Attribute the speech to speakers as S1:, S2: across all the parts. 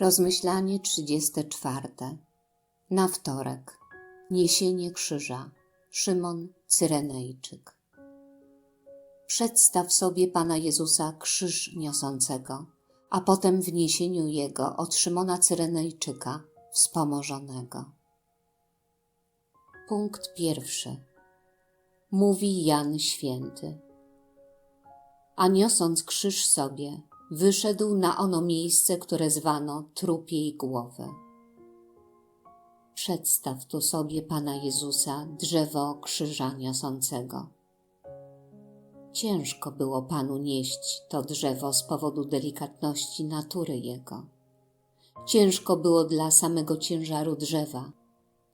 S1: Rozmyślanie 34. Na wtorek. Niesienie krzyża. Szymon Cyrenejczyk. Przedstaw sobie Pana Jezusa krzyż niosącego, a potem w niesieniu Jego od Szymona Cyrenejczyka wspomożonego. Punkt pierwszy. Mówi Jan Święty. A niosąc krzyż sobie, wyszedł na ono miejsce, które zwano trupiej głowy. Przedstaw tu sobie Pana Jezusa drzewo krzyża niosącego. Ciężko było Panu nieść to drzewo z powodu delikatności natury Jego. Ciężko było dla samego ciężaru drzewa.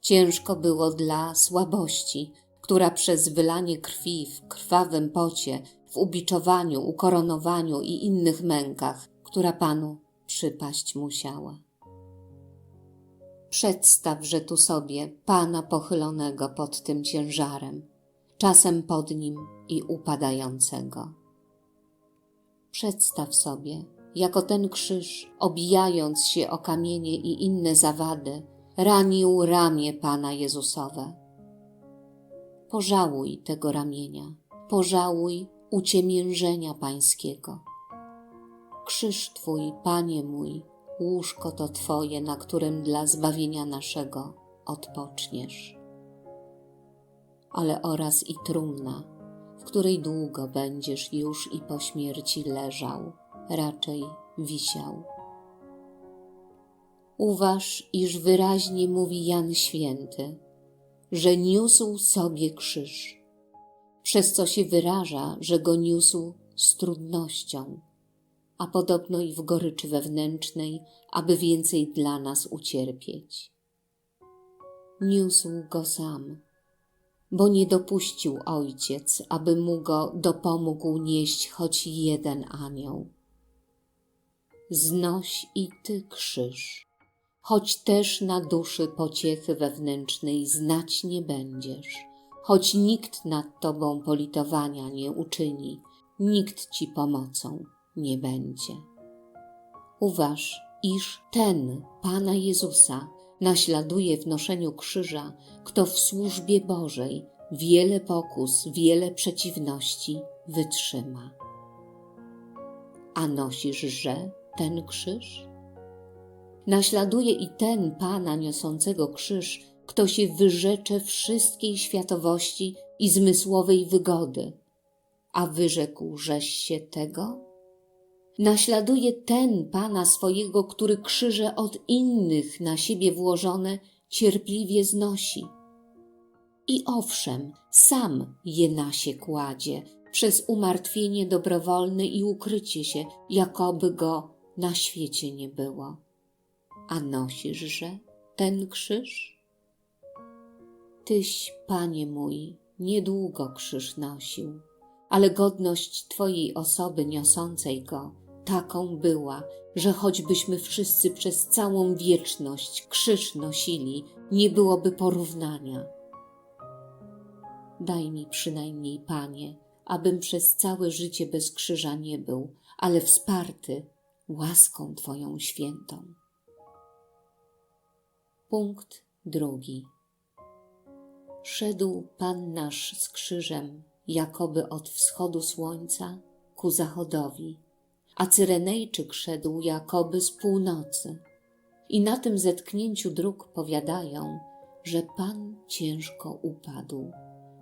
S1: Ciężko było dla słabości, która przez wylanie krwi w krwawym pocie w ubiczowaniu, ukoronowaniu i innych mękach, która Panu przypaść musiała. Przedstawże tu sobie Pana pochylonego pod tym ciężarem, czasem pod nim i upadającego. Przedstaw sobie, jako ten krzyż, obijając się o kamienie i inne zawady, ranił ramię Pana Jezusowe. Pożałuj tego ramienia, pożałuj uciemiężenia Pańskiego. Krzyż Twój, Panie mój, łóżko to Twoje, na którym dla zbawienia naszego odpoczniesz. Ale oraz i trumna, w której długo będziesz już i po śmierci leżał, raczej wisiał. Uważ, iż wyraźnie mówi Jan Święty, że niósł sobie krzyż przez co się wyraża, że go niósł z trudnością, a podobno i w goryczy wewnętrznej, aby więcej dla nas ucierpieć. Niósł go sam, bo nie dopuścił Ojciec, aby mu go dopomógł nieść choć jeden anioł. Znoś i Ty krzyż, choć też na duszy pociechy wewnętrznej znać nie będziesz – choć nikt nad Tobą politowania nie uczyni, nikt Ci pomocą nie będzie. Uważ, iż ten Pana Jezusa naśladuje w noszeniu krzyża, kto w służbie Bożej wiele pokus, wiele przeciwności wytrzyma. A nosisz, że ten krzyż? Naśladuje i ten Pana niosącego krzyż, kto się wyrzecze wszystkiej światowości i zmysłowej wygody, a wyrzekł żeś się tego? Naśladuje ten Pana swojego, który krzyże od innych na siebie włożone cierpliwie znosi. I owszem, sam je na się kładzie, przez umartwienie dobrowolne i ukrycie się, jakoby go na świecie nie było. A nosisz, że ten krzyż? Tyś, Panie mój, niedługo krzyż nosił, ale godność Twojej osoby niosącej go taką była, że choćbyśmy wszyscy przez całą wieczność krzyż nosili, nie byłoby porównania. Daj mi przynajmniej, Panie, abym przez całe życie bez krzyża nie był, ale wsparty łaską Twoją świętą. Punkt drugi szedł Pan nasz z krzyżem, jakoby od wschodu słońca ku zachodowi, a Cyrenejczyk szedł jakoby z północy. I na tym zetknięciu dróg powiadają, że Pan ciężko upadł,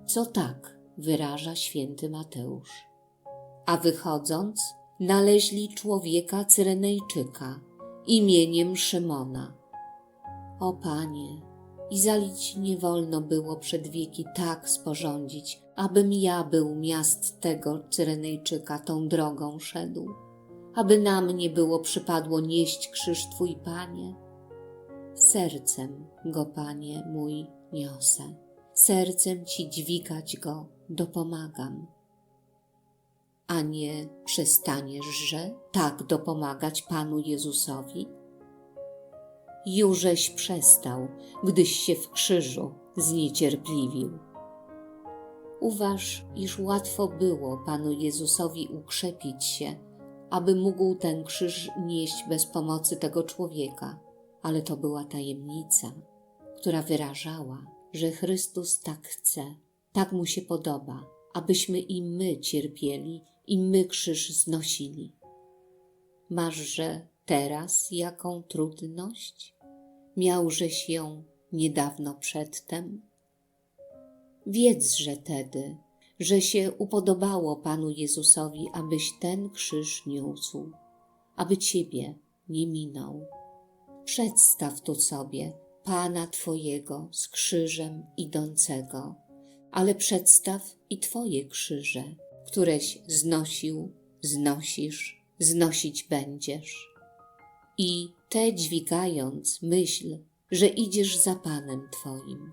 S1: co tak wyraża święty Mateusz. A wychodząc, naleźli człowieka Cyrenejczyka imieniem Szymona. O Panie, i zalić nie wolno było przed wieki tak sporządzić, abym ja był miast tego Cyrenejczyka tą drogą szedł, aby na mnie było przypadło nieść krzyż Twój, Panie. Sercem go, Panie mój, niosę, sercem Ci dźwigać go dopomagam. A nie przestaniesz, że tak dopomagać Panu Jezusowi? Jużeś przestał, gdyś się w krzyżu zniecierpliwił. Uważ, iż łatwo było Panu Jezusowi ukrzepić się, aby mógł ten krzyż nieść bez pomocy tego człowieka, ale to była tajemnica, która wyrażała, że Chrystus tak chce, tak mu się podoba, abyśmy i my cierpieli, i my krzyż znosili. Maszże teraz jaką trudność? Miałżeś ją niedawno przedtem? Wiedz, tedy, że się upodobało Panu Jezusowi, abyś ten krzyż niósł, aby Ciebie nie minął. Przedstaw tu sobie Pana Twojego z krzyżem idącego, ale przedstaw i Twoje krzyże, któreś znosił, znosisz, znosić będziesz. I te dźwigając, myśl, że idziesz za Panem Twoim,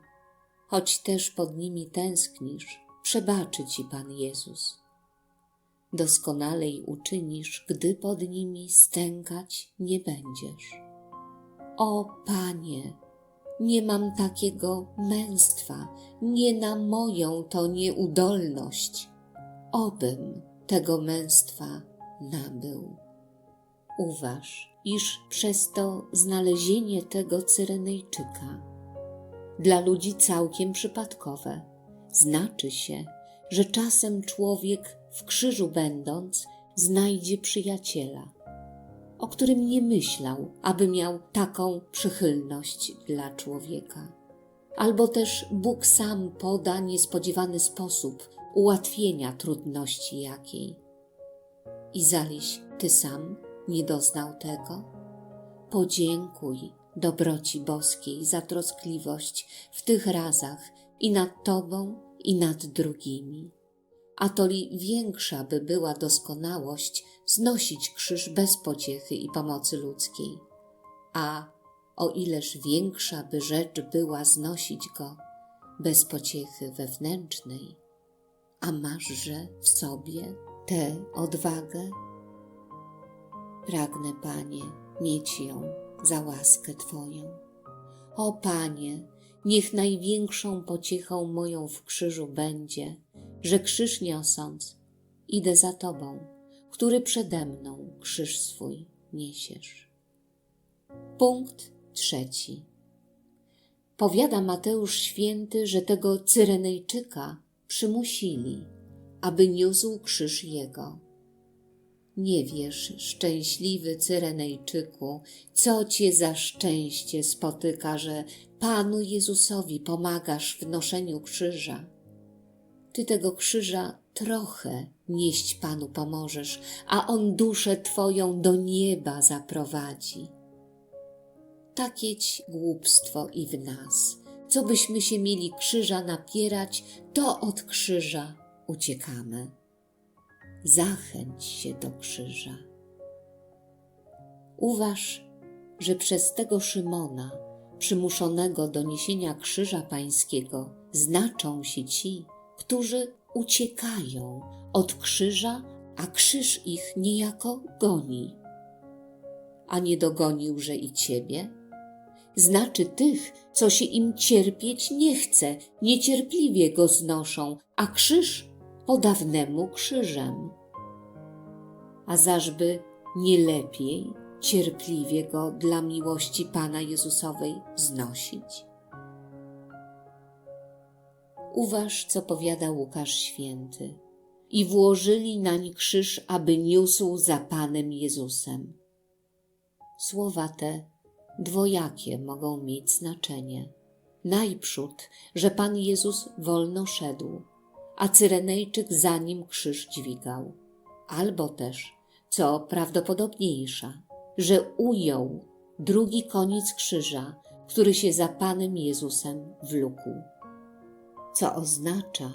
S1: choć też pod nimi tęsknisz, przebaczy Ci Pan Jezus. Doskonalej uczynisz, gdy pod nimi stękać nie będziesz. O Panie, nie mam takiego męstwa, nie na moją to nieudolność. Obym tego męstwa nabył. Uważ, iż przez to znalezienie tego Cyrenejczyka dla ludzi całkiem przypadkowe znaczy się, że czasem człowiek w krzyżu będąc znajdzie przyjaciela, o którym nie myślał, aby miał taką przychylność dla człowieka. Albo też Bóg sam poda niespodziewany sposób ułatwienia trudności jakiej. I zaliś ty sam nie doznał tego? Podziękuj dobroci boskiej za troskliwość w tych razach i nad Tobą, i nad drugimi. A to li większa by była doskonałość znosić krzyż bez pociechy i pomocy ludzkiej, a o ileż większa by rzecz była znosić go bez pociechy wewnętrznej, a maszże w sobie tę odwagę? Pragnę, Panie, mieć ją za łaskę Twoją. O Panie, niech największą pociechą moją w krzyżu będzie, że krzyż niosąc, idę za Tobą, który przede mną krzyż swój niesiesz. Punkt trzeci. Powiada Mateusz Święty, że tego Cyrenejczyka przymusili, aby niósł krzyż jego nie wiesz, szczęśliwy Cyrenejczyku, co cię za szczęście spotyka, że Panu Jezusowi pomagasz w noszeniu krzyża. Ty tego krzyża trochę nieść Panu pomożesz, a On duszę Twoją do nieba zaprowadzi. Takieć głupstwo i w nas. Co byśmy się mieli krzyża napierać, to od krzyża uciekamy zachęć się do krzyża. Uważ, że przez tego Szymona, przymuszonego do niesienia krzyża pańskiego, znaczą się ci, którzy uciekają od krzyża, a krzyż ich niejako goni. A nie dogoniłże i ciebie? Znaczy tych, co się im cierpieć nie chce, niecierpliwie go znoszą, a krzyż podawnemu krzyżem. A zażby nie lepiej cierpliwie go dla miłości Pana Jezusowej znosić? Uważ, co powiada Łukasz Święty. I włożyli nań krzyż, aby niósł za Panem Jezusem. Słowa te dwojakie mogą mieć znaczenie. Najprzód, że Pan Jezus wolno szedł, a Cyrenejczyk za nim krzyż dźwigał. Albo też, co prawdopodobniejsza, że ujął drugi koniec krzyża, który się za Panem Jezusem wlókł. Co oznacza,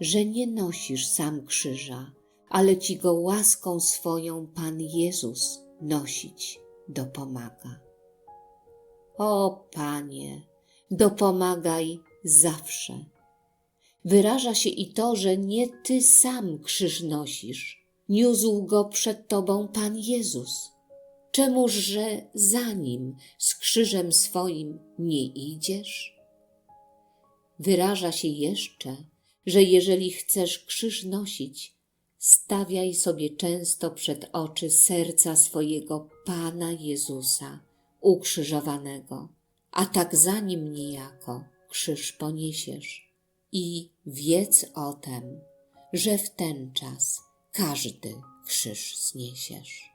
S1: że nie nosisz sam krzyża, ale ci go łaską swoją Pan Jezus nosić dopomaga. O Panie, dopomagaj zawsze wyraża się i to, że nie ty sam krzyż nosisz, niósł go przed tobą Pan Jezus. Czemuż, że za nim z krzyżem swoim nie idziesz? Wyraża się jeszcze, że jeżeli chcesz krzyż nosić, stawiaj sobie często przed oczy serca swojego Pana Jezusa ukrzyżowanego, a tak za nim niejako krzyż poniesiesz. I wiedz o tem, że w ten czas każdy krzyż zniesiesz.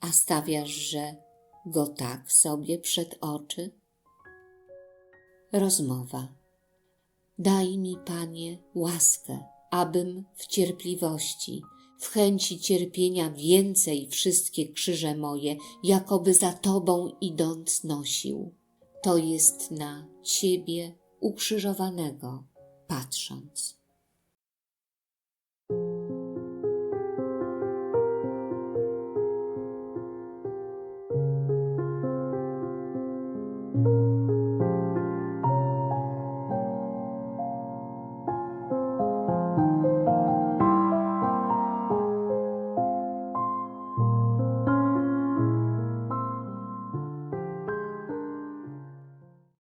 S1: A stawiasz, że go tak sobie przed oczy? Rozmowa. Daj mi, Panie, łaskę, abym w cierpliwości, w chęci cierpienia więcej wszystkie krzyże moje, jakoby za Tobą idąc nosił. To jest na Ciebie ukrzyżowanego patrząc.